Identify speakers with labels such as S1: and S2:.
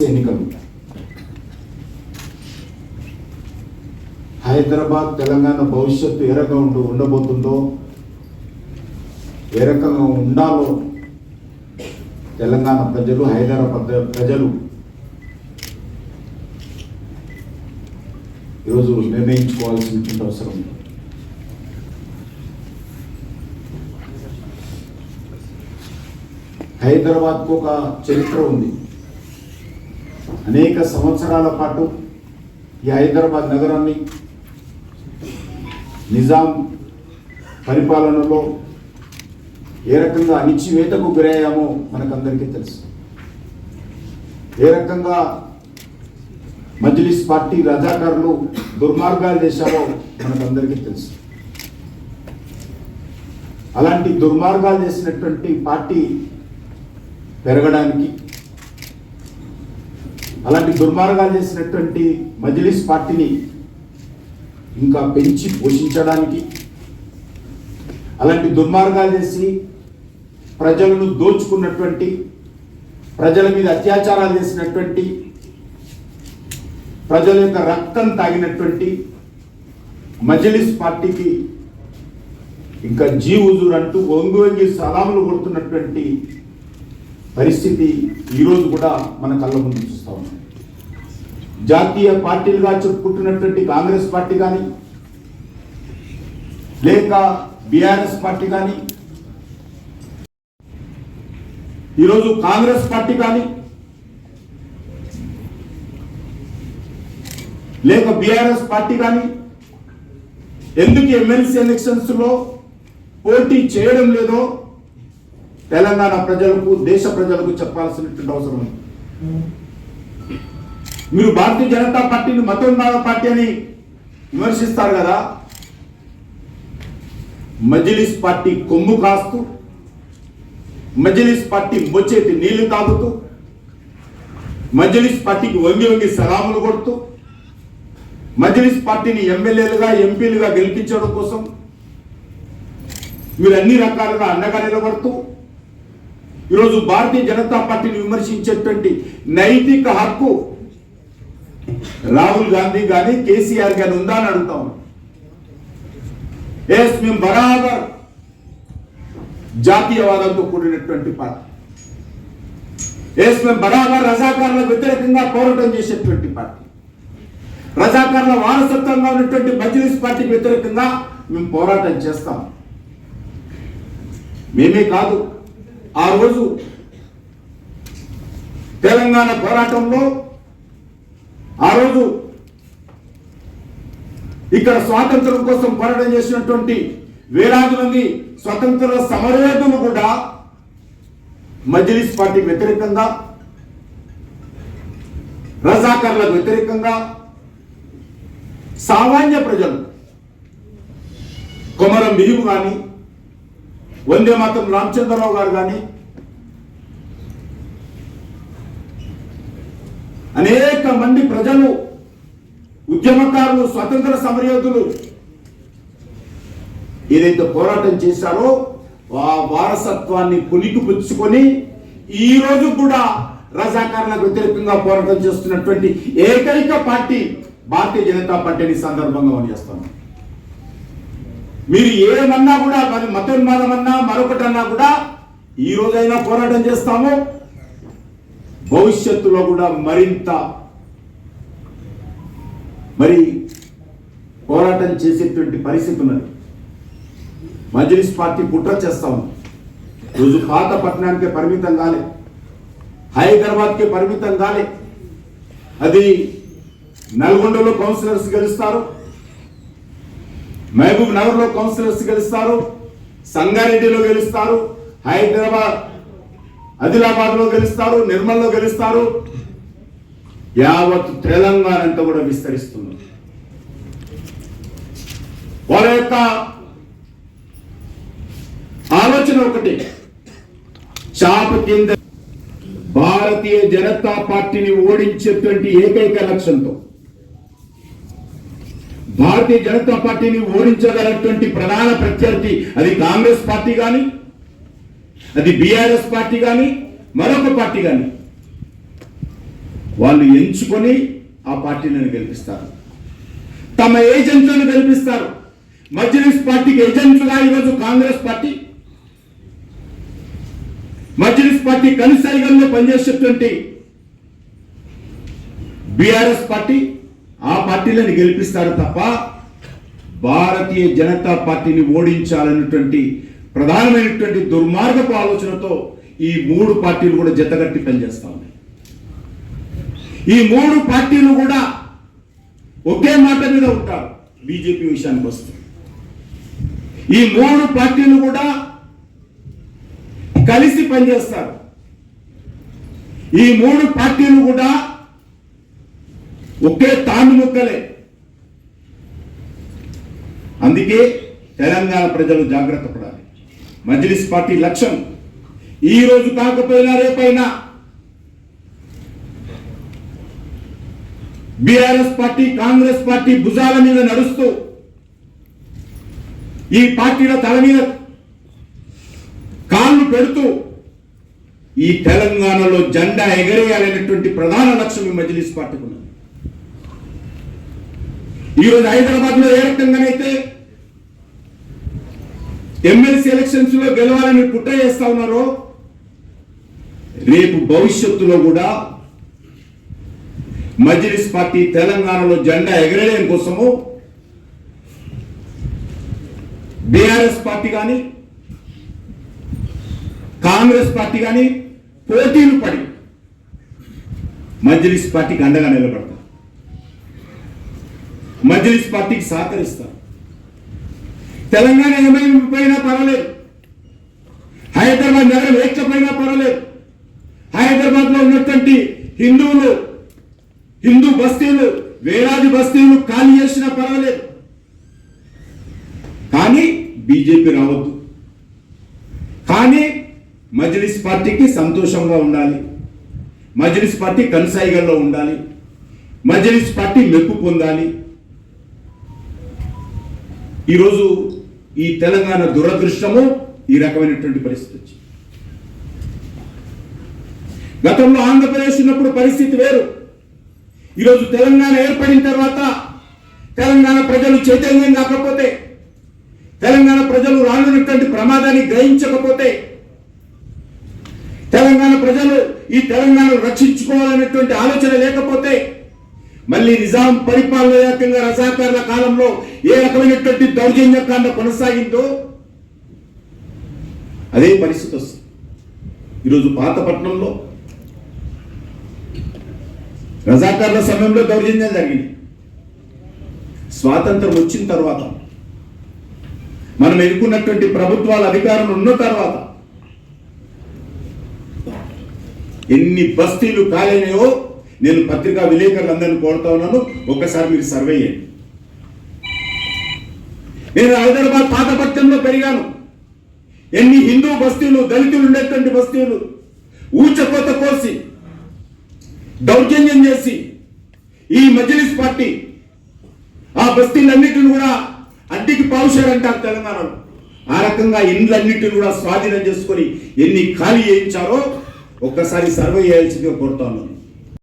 S1: ఎన్నికలు హైదరాబాద్ తెలంగాణ భవిష్యత్తు ఏ రకంగా ఉండు ఉండబోతుందో ఏ రకంగా ఉండాలో తెలంగాణ ప్రజలు హైదరాబాద్ ప్రజలు ఈరోజు నిర్ణయించుకోవాల్సినటువంటి అవసరం ఉంది. హైదరాబాద్కు ఒక చరిత్ర ఉంది. అనేక సంవత్సరాల పాటు ఈ హైదరాబాద్ నగరాన్ని నిజాం పరిపాలనలో ఏ రకంగా అణిచివేతకు గురయ్యామో మనకందరికీ తెలుసు. ఏ రకంగా మజ్లిస్ పార్టీ రజాకారులు దుర్మార్గాలు చేశారో మనకందరికీ తెలుసు. అలాంటి దుర్మార్గాలు చేసినటువంటి పార్టీ పెరగడానికి అలాంటి దుర్మార్గాలు చేసినటువంటి మజ్లిస్ పార్టీని ఇంకా పెంచి పోషించడానికి అలాంటి దుర్మార్గాలు చేసి ప్రజలను దోచుకున్నటువంటి ప్రజల మీద అత్యాచారాలు చేసినటువంటి ప్రజల యొక్క రక్తం తాగినటువంటి మజిలిస్ పార్టీకి ఇంకా జీ హుజూర్ అంటూ వంగి వంగి సలాములు కొడుతున్నటువంటి పరిస్థితి ఈరోజు కూడా మన కళ్ళ ముందు చూస్తూ ఉన్నాం. జాతీయ పార్టీలుగా చెప్పుకుంటున్నటువంటి కాంగ్రెస్ పార్టీ కానీ లేక బీఆర్ఎస్ పార్టీ కానీ ఈరోజు కాంగ్రెస్ పార్టీ కానీ లేక బీఆర్ఎస్ పార్టీ కానీ ఎందుకు ఎమ్మెల్సీ ఎలక్షన్స్లో పోటీ చేయడం లేదో తెలంగాణ ప్రజలకు దేశ ప్రజలకు చెప్పాల్సినటువంటి అవసరం ఉంది. మీరు భారతీయ జనతా పార్టీని మతోన్మాద పార్టీ అని విమర్శిస్తారు కదా. మజిలిస్ పార్టీ కొమ్ము కాస్తూ మజిలిస్ పార్టీ మొచ్చేతి నీళ్ళు తాగుతూ మజిలిస్ పార్టీకి వంగి వంగి సలాములు కొడుతూ మజిలిస్ పార్టీని ఎమ్మెల్యేలుగా ఎంపీలుగా గెలిపించడం కోసం మీరు అన్ని రకాలుగా అండగా నిలబడుతూ ఈరోజు భారతీయ జనతా పార్టీని విమర్శించేటువంటి నైతిక హక్కు రాహుల్ గాంధీ కానీ కేసీఆర్ గాని ఉందా అని అడుగుతాం. ఎస్ మేము బరాబర్ జాతీయవాదంతో కూడినటువంటి పార్టీ. ఎస్ మేము బరాబర్ రజాకారులకు వ్యతిరేకంగా పోరాటం చేసేటువంటి పార్టీ. రజాకారుల వారసత్వంగా ఉన్నటువంటి మజ్లిస్ పార్టీకి వ్యతిరేకంగా మేము పోరాటం చేస్తాం. మేమే కాదు ఆ రోజు తెలంగాణ పోరాటంలో ఆ రోజు ఇక్కడ స్వాతంత్రం కోసం పోరాటం చేసినటువంటి వేలాది మంది స్వతంత్ర సమరయోధులు కూడా మజ్లిస్ పార్టీ వ్యతిరేకంగా రజాకర్లకు వ్యతిరేకంగా సామాన్య ప్రజలు కొమరం బియ్యం కానీ వందే మాత్రం రామచంద్రరావు గారు కానీ అనేక మంది ప్రజలు ఉద్యమకారులు స్వతంత్ర సమరయోధులు ఏదైతే పోరాటం చేశారో ఆ వారసత్వాన్ని పులికి పుచ్చుకొని ఈ రోజు కూడా రజాకారులకు వ్యతిరేకంగా పోరాటం చేస్తున్నటువంటి ఏకైక పార్టీ భారతీయ జనతా పార్టీని సందర్భంగా చేస్తాను మీరు ఏమన్నా కూడా మరి మతోన్మాదం అన్నా మరొకటి అన్నా కూడా ఈ రోజైనా పోరాటం చేస్తాము. భవిష్యత్తులో కూడా మరింత మరి పోరాటం చేసేటువంటి పరిస్థితి ఉన్నది. మజ్లిస్ పార్టీ కుట్ర చేస్తాము రోజు పాత పట్టణానికి పరిమితం కాలే. హైదరాబాద్కి పరిమితం కాలే. అది నల్గొండలో కౌన్సిలర్స్ గెలుస్తారు. మహబూబ్ నగర్లో కౌన్సిలర్స్ గెలుస్తారు సంగారెడ్డిలో గెలుస్తారు హైదరాబాద్ ఆదిలాబాద్లో గెలుస్తారు నిర్మల్లో గెలుస్తారు. యావత్ తెలంగాణ అంతా కూడా విస్తరిస్తుంది. వాళ్ళ యొక్క ఆలోచన ఒకటి చాప కింద భారతీయ జనతా పార్టీని ఓడించేటువంటి ఏకైక లక్ష్యంతో భారతీయ జనతా పార్టీని ఓడించగలటువంటి ప్రధాన ప్రత్యర్థి అది కాంగ్రెస్ పార్టీ కానీ అది బీఆర్ఎస్ పార్టీ కానీ మరొక పార్టీ కానీ వాళ్ళు ఎంచుకొని ఆ పార్టీలను గెలిపిస్తారు. తమ ఏజెంట్లను గెలిపిస్తారు. మజ్లిస్ పార్టీకి ఏజెంట్లుగా ఈరోజు కాంగ్రెస్ పార్టీ. మజ్లిస్ పార్టీ కనిసైగల్లో పనిచేసేటువంటి బీఆర్ఎస్ పార్టీ. ఆ పార్టీలను గెలిపిస్తారు తప్ప భారతీయ జనతా పార్టీని ఓడించాలన్నటువంటి ప్రధానమైనటువంటి దుర్మార్గపు ఆలోచనతో ఈ మూడు పార్టీలు కూడా జతగట్టి పనిచేస్తా ఉన్నాయి. ఈ మూడు పార్టీలు కూడా ఒకే మాట మీద ఉంటారు. బీజేపీ విషయానికి వస్తే. ఈ మూడు పార్టీలు కూడా కలిసి పనిచేస్తారు. ఈ మూడు పార్టీలు కూడా ఒకే తాను ముక్కలే. అందుకే తెలంగాణ ప్రజలు జాగ్రత్త పడాలి. మజ్లిస్ పార్టీ లక్ష్యం ఈ రోజు కాకపోయినా రేపైనా బీఆర్ఎస్ పార్టీ కాంగ్రెస్ పార్టీ భుజాల మీద నడుస్తూ ఈ పార్టీల తల మీద కాళ్ళు పెడుతూ ఈ తెలంగాణలో జెండా ఎగరేయాలనేటువంటి ప్రధాన లక్ష్యం ఈ మజ్లిస్ పార్టీకి ఈరోజు హైదరాబాద్లో ఏ రకంగానైతే ఎమ్మెల్సీ ఎలక్షన్స్లో గెలవాలని కుట్ర చేస్తా ఉన్నారో రేపు భవిష్యత్తులో కూడా మజ్లిస్ పార్టీ తెలంగాణలో జెండా ఎగరేయడం కోసము బీఆర్ఎస్ పార్టీ కానీ కాంగ్రెస్ పార్టీ కానీ పోటీలు పడి మజ్లిస్ పార్టీకి అండగా నిలబడతారు. మజ్లిస్ పార్టీకి సహకరిస్తారు. తెలంగాణ ఏమైపోయినా పర్వాలేదు. హైదరాబాద్ నగరం ఏకపోయినా పర్వాలేదు. హైదరాబాద్లో ఉన్నటువంటి హిందువులు హిందూ బస్తీలు వేలాది బస్తీలు ఖాళీ చేసినా పర్వాలేదు. కానీ బీజేపీ రావద్దు. కానీ మజ్లిస్ పార్టీకి సంతోషంగా ఉండాలి. మజ్లిస్ పార్టీ కన్సాయిగల్లో ఉండాలి. మజ్లిస్ పార్టీ మెప్పు పొందాలి. ఈరోజు ఈ తెలంగాణ దురదృష్టము ఈ రకమైనటువంటి పరిస్థితి వచ్చింది. గతంలో ఆంధ్రప్రదేశ్ ఉన్నప్పుడు పరిస్థితి వేరు. ఈరోజు తెలంగాణ ఏర్పడిన తర్వాత తెలంగాణ ప్రజలు చైతన్యం కాకపోతే తెలంగాణ ప్రజలు రానున్నటువంటి ప్రమాదాన్ని గ్రహించకపోతే తెలంగాణ ప్రజలు ఈ తెలంగాణను రక్షించుకోవాలనేటువంటి ఆలోచన లేకపోతే మళ్ళీ నిజాం పరిపాలన ఏకంగా రజాకారుల కాలంలో ఏ రకమైనటువంటి దౌర్జన్యకాండ కొనసాగిందో అదే పరిస్థితి వస్తుంది. ఈరోజు పాతపట్నంలో రజాకారుల సమయంలో దౌర్జన్యాలు జరిగింది స్వాతంత్రం వచ్చిన తర్వాత మనం ఎదుర్కొన్నటువంటి ప్రభుత్వాల అధికారం ఉన్న తర్వాత ఎన్ని బస్తీలు కాలేనాయో నేను పత్రికా విలేకరులందరినీ కోరుతా ఉన్నాను. ఒక్కసారి మీరు సర్వే చేయండి. నేను హైదరాబాద్ పాతపట్నంలో పెరిగాను. ఎన్ని హిందూ బస్తీలు దళితులు ఉండేటువంటి బస్తీలు ఊచకోత కోసి దౌర్జన్యం చేసి ఈ మజ్లిస్ పార్టీ ఆ బస్తీలన్నిటిని కూడా అడ్డికి పావుశారంటారు తెలంగాణలో. ఆ రకంగా ఇండ్లన్నిటిని కూడా స్వాధీనం చేసుకొని ఎన్ని ఖాళీ చేయించారో ఒక్కసారి సర్వే చేయాల్సిందిగా కోరుతా ఉన్నాను.